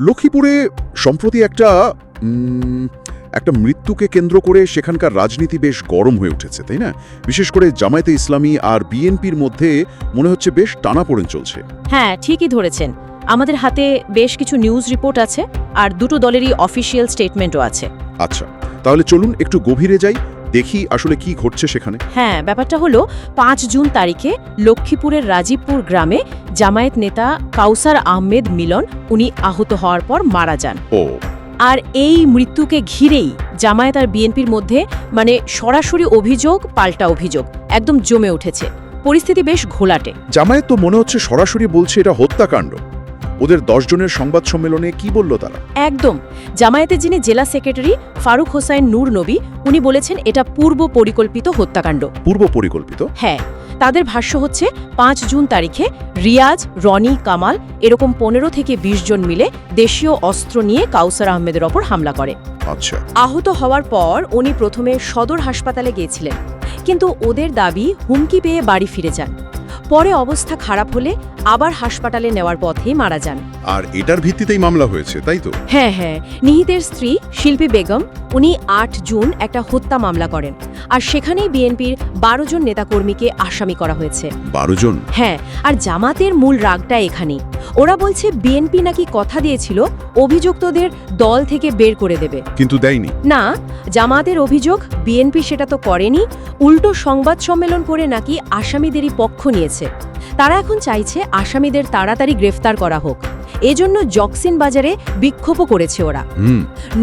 লক্ষ্মীপুরে সম্প্রতি একটা একটা মৃত্যুকে কেন্দ্র করে সেখানকার রাজনীতি বেশ গরম হয়ে উঠেছে তাই না? বিশেষ করে জামায়াতে ইসলামী আর বিএনপির মধ্যে মনে হচ্ছে বেশ টানাপোড়েন চলছে। হ্যাঁ ঠিকই ধরেছেন। আমাদের হাতে বেশ কিছু নিউজ রিপোর্ট আছে আর দুটো দলেরই অফিসিয়াল স্টেটমেন্টও আছে। আচ্ছা তাহলে চলুন একটু গভীরে যাই দেখি আসলে কি ঘটছে সেখানে। হ্যাঁ ব্যাপারটা হলো পাঁচ জুন তারিখে লক্ষ্মীপুরের রাজীবপুর গ্রামে জামায়াত নেতা কাউসার আহমেদ মিলন উনি আহত হওয়ার পর মারা যান। ও। আর এই মৃত্যুকে ঘিরেই জামায়াত আর বিএনপির মধ্যে মানে সরাসরি অভিযোগ পাল্টা অভিযোগ একদম জমে উঠেছে। পরিস্থিতি বেশ ঘোলাটে। জামায়াত তো মনে হচ্ছে সরাসরি বলছে এটা হত্যাকাণ্ড। ওদের জনের সংবাদ সম্মেলনে কি বলল তারা? একদম। জামায়াতের যিনি জেলা সেক্রেটারি ফারুক হোসাইন নূর নবী উনি বলেছেন এটা পূর্ব পরিকল্পিত হত্যাকাণ্ড। পূর্ব পরিকল্পিত? হ্যাঁ। তাদের ভাষ্য হচ্ছে পাঁচ জুন তারিখে রিয়াজ রনি কামাল এরকম পনেরো থেকে ২০ জন মিলে দেশীয় অস্ত্র নিয়ে কাউসার আহমেদের ওপর হামলা করে। আচ্ছা। আহত হওয়ার পর উনি প্রথমে সদর হাসপাতালে গিয়েছিলেন। কিন্তু ওদের দাবি হুমকি পেয়ে বাড়ি ফিরে যান। পরে অবস্থা খারাপ হলে আবার হাসপাতালে নেওয়ার পথেই মারা যান। আর এটার ভিত্তিতেই মামলা হয়েছে তাই তো? হ্যাঁ হ্যাঁ। নিহিতের স্ত্রী শিল্পী বেগম উনি আট জুন একটা হত্যা মামলা করেন। আর সেখানেই বিএনপির বারো জন নেতাকর্মীকে আসামি করা হয়েছে। বারো জন? হ্যাঁ আর জামাতের মূল রাগটা এখানেই। ওরা বলছে বিএনপি নাকি কথা দিয়েছিল অভিযুক্তদের দল থেকে বের করে দেবে। কিন্তু দেয়নি। না জামাতের অভিযোগ বিএনপি সেটা তো করেনি উল্টো সংবাদ সম্মেলন করে নাকি আসামিদেরই পক্ষ নিয়েছে। তারা এখন চাইছে আসামিদের তাড়াতাড়ি গ্রেফতার করা হোক। এজন্য জকসিন বাজারে বিক্ষোভও করেছে ওরা।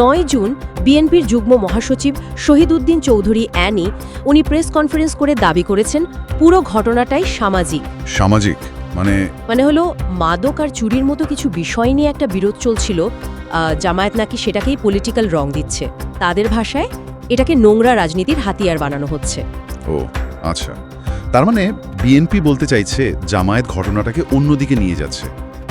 নয় জুন বিএনপির যুগ্ম মহাসচিব শহীদউদ্দিন চৌধুরী অ্যানি উনি প্রেস কনফারেন্স করে দাবি করেছেন পুরো ঘটনাটাই সামাজিক। সামাজিক। মানে মানে হলো মাদক আর চুরির মতো কিছু বিষয় নিয়ে একটা বিরোধ চলছিল জামায়াত নাকি সেটাকেই পলিটিক্যাল রং দিচ্ছে। তাদের ভাষায় এটাকে নোংরা রাজনীতির হাতিয়ার বানানো হচ্ছে। ও আচ্ছা। তার মানে বিএনপি বলতে চাইছে জামায়াত ঘটনাটাকে অন্যদিকে নিয়ে যাচ্ছে।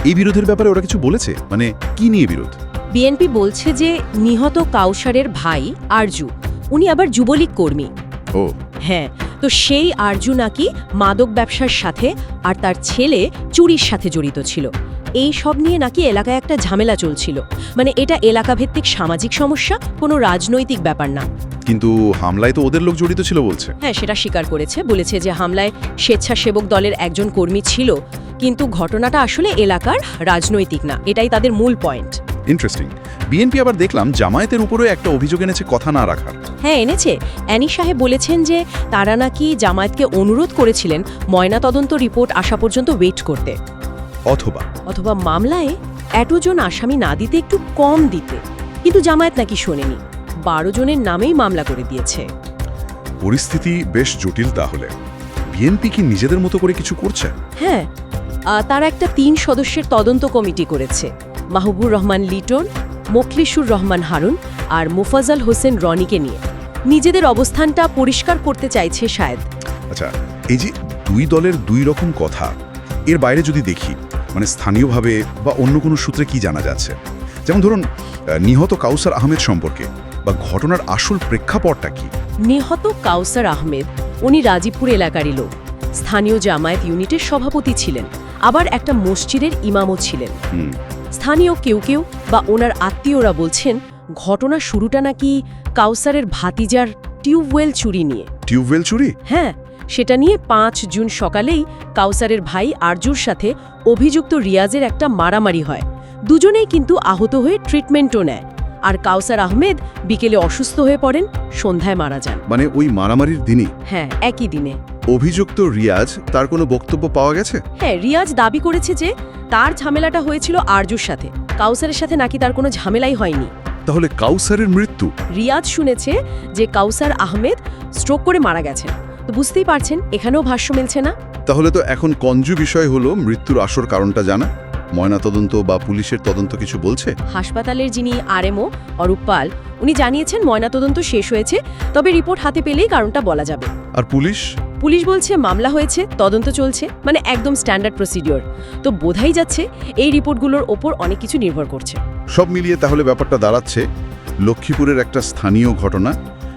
এই বিরোধের ব্যাপারে ওরা কিছু বলেছে? মানে কি নিয়ে বিরোধ? বিএনপি বলছে যে নিহত কাউসারের ভাই আরজু উনি আবার যুবলীগ কর্মী। ও। হ্যাঁ তো সেই আরজু নাকি মাদক ব্যবসার সাথে আর তার ছেলে চুরির সাথে জড়িত ছিল। এই সব নিয়ে নাকি এলাকায় একটা ঝামেলা চলছিল। মানে এটা এলাকাভিত্তিক সামাজিক সমস্যা কোনো রাজনৈতিক ব্যাপার না। কিন্তু হামলায় তো ওদের লোক জড়িত ছিল বলছে। হ্যাঁ সেটা স্বীকার করেছে। বলেছে যে হামলায় স্বেচ্ছাসেবক দলের একজন কর্মী ছিল। কিন্তু ঘটনাটা আসলে এলাকার রাজনৈতিক না। এটাই তাদের মূল পয়েন্ট। ইন্টারেস্টিং বিএনপি আবার দেখলাম জামায়াতের উপরেও একটা অভিযোগ এনেছে কথা না রাখার। হ্যাঁ এনেছে। অ্যানি সাহেব বলেছেন যে তারা নাকি জামায়াতকে অনুরোধ করেছিলেন ময়নাতদন্ত রিপোর্ট আসা পর্যন্ত ওয়েট করতে। অথবা। অথবা মামলায় এতজন আসামি না দিতে একটু কম দিতে। কিন্তু জামায়াত নাকি শোনেনি। বারো জনের নামেই মামলা করে দিয়েছে। পরিস্থিতি বেশ জটিল তাহলে। বিএনপি কি নিজেদের মতো করে কিছু করছে? হ্যাঁ তারা একটা তিন সদস্যের তদন্ত কমিটি করেছে। মাহবুবুর রহমান লিটন মোখলিসুর রহমান হারুন আর মোফাজাল হোসেন রনিকে নিয়ে। নিজেদের অবস্থানটা পরিষ্কার করতে চাইছে শায়দ। আচ্ছা এই যে দুই দলের দুই রকম কথা এর বাইরে যদি দেখি মানে স্থানীয়ভাবে বা অন্য কোনো সূত্রে কি জানা যাচ্ছে? যেমন ধরুন নিহত কাউসার আহমেদ সম্পর্কে বা ঘটনার আসল প্রেক্ষাপটটা কি? নিহত কাউসার আহমেদ উনি রাজীবপুর এলাকারই লোক। স্থানীয় জামায়াত ইউনিটের সভাপতি ছিলেন আবার একটা মসজিদের ইমামও ছিলেন। হুম। স্থানীয় কেউ কেউ বা ওনার আত্মীয়রা বলছেন ঘটনা শুরুটা নাকি কাউসারের ভাতিজার টিউবওয়েল চুরি নিয়ে। টিউবওয়েল চুরি? হ্যাঁ সেটা নিয়ে পাঁচ জুন সকালেই কাউসারের ভাই আরজুর সাথে অভিযুক্ত রিয়াজের একটা মারামারি হয়। দুজনেই কিন্তু আহত হয়ে ট্রিটমেন্টও নেয়। আর কাউসার আহমেদ বিকেলে অসুস্থ হয়ে পড়েন সন্ধ্যায় মারা যান। মানে ওই মারামারির দিনই? হ্যাঁ একই দিনে। অভিযুক্ত রিয়াজ তার কোনো বক্তব্য পাওয়া গেছে? হ্যাঁ রিয়াজ দাবি করেছে যে তার ঝামেলাটা হয়েছিল আরজুর সাথে। কাউসারের সাথে নাকি তার কোনো ঝামেলাই হয়নি। তাহলে কাউসারের মৃত্যু? রিয়াজ শুনেছে যে কাউসার আহমেদ স্ট্রোক করে মারা গেছেন। তো বুঝতেই পারছেন এখানেও ভাষ্য মিলছে না। তাহলে তো এখন কঞ্জু বিষয় হলো মৃত্যুর আসর কারণটা জানা? ময়নাতদন্ত বা পুলিশের তদন্ত কিছু বলছে? হাসপাতালের যিনি আরএমও অরূপ পাল উনি জানিয়েছেন ময়নাতদন্ত শেষ হয়েছে তবে রিপোর্ট হাতে পেলেই কারণটা বলা যাবে। আর পুলিশ? পুলিশ বলছে মামলা হয়েছে তদন্ত চলছে মানে একদম স্ট্যান্ডার্ড প্রসিডিওর তো বোঝাই যাচ্ছে এই রিপোর্টগুলোর ওপর অনেক কিছু নির্ভর করছে। সব মিলিয়ে তাহলে ব্যাপারটা দাঁড়াচ্ছে লক্ষ্মীপুরের একটা স্থানীয় ঘটনা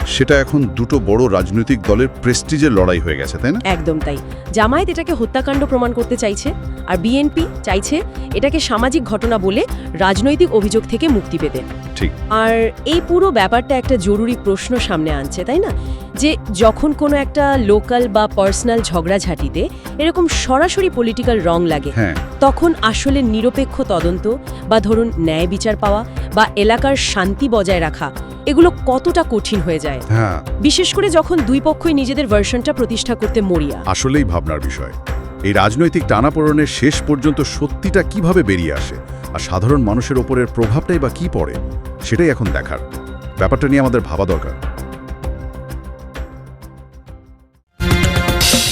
সেটা এখন দুটো বড় রাজনৈতিক দলের প্রেস্টিজের লড়াই হয়ে গেছে তাই না? একদম তাই। জামায়াত এটাকে হত্যাকাণ্ড প্রমাণ করতে চাইছে আর বিএনপি চাইছে এটাকে সামাজিক ঘটনা বলে রাজনৈতিক অভিযোগ থেকে মুক্তি পেতে। ঠিক। আর এই পুরো ব্যাপারটা একটা জরুরি প্রশ্ন সামনে আনছে তাই না? যে যখন কোনো একটা লোকাল বা পার্সোনাল ঝগড়াঝাটিতে এরকম সরাসরি পলিটিক্যাল রং লাগে হ্যাঁ। তখন আসলে নিরপেক্ষ তদন্ত বা ধরুন ন্যায় বিচার পাওয়া বা এলাকার শান্তি বজায় রাখা এগুলো কতটা কঠিন হয়ে যায়। হ্যাঁ। বিশেষ করে যখন দুই পক্ষই নিজেদের ভার্সনটা প্রতিষ্ঠা করতে মরিয়া। আসলেই ভাবনার বিষয়। এই রাজনৈতিক টানাপোড়েনের শেষ পর্যন্ত সত্যিটা কীভাবে বেরিয়ে আসে আর সাধারণ মানুষের ওপরের প্রভাবটাই বা কি পড়ে সেটাই এখন দেখার। ব্যাপারটা নিয়ে আমাদের ভাবা দরকার।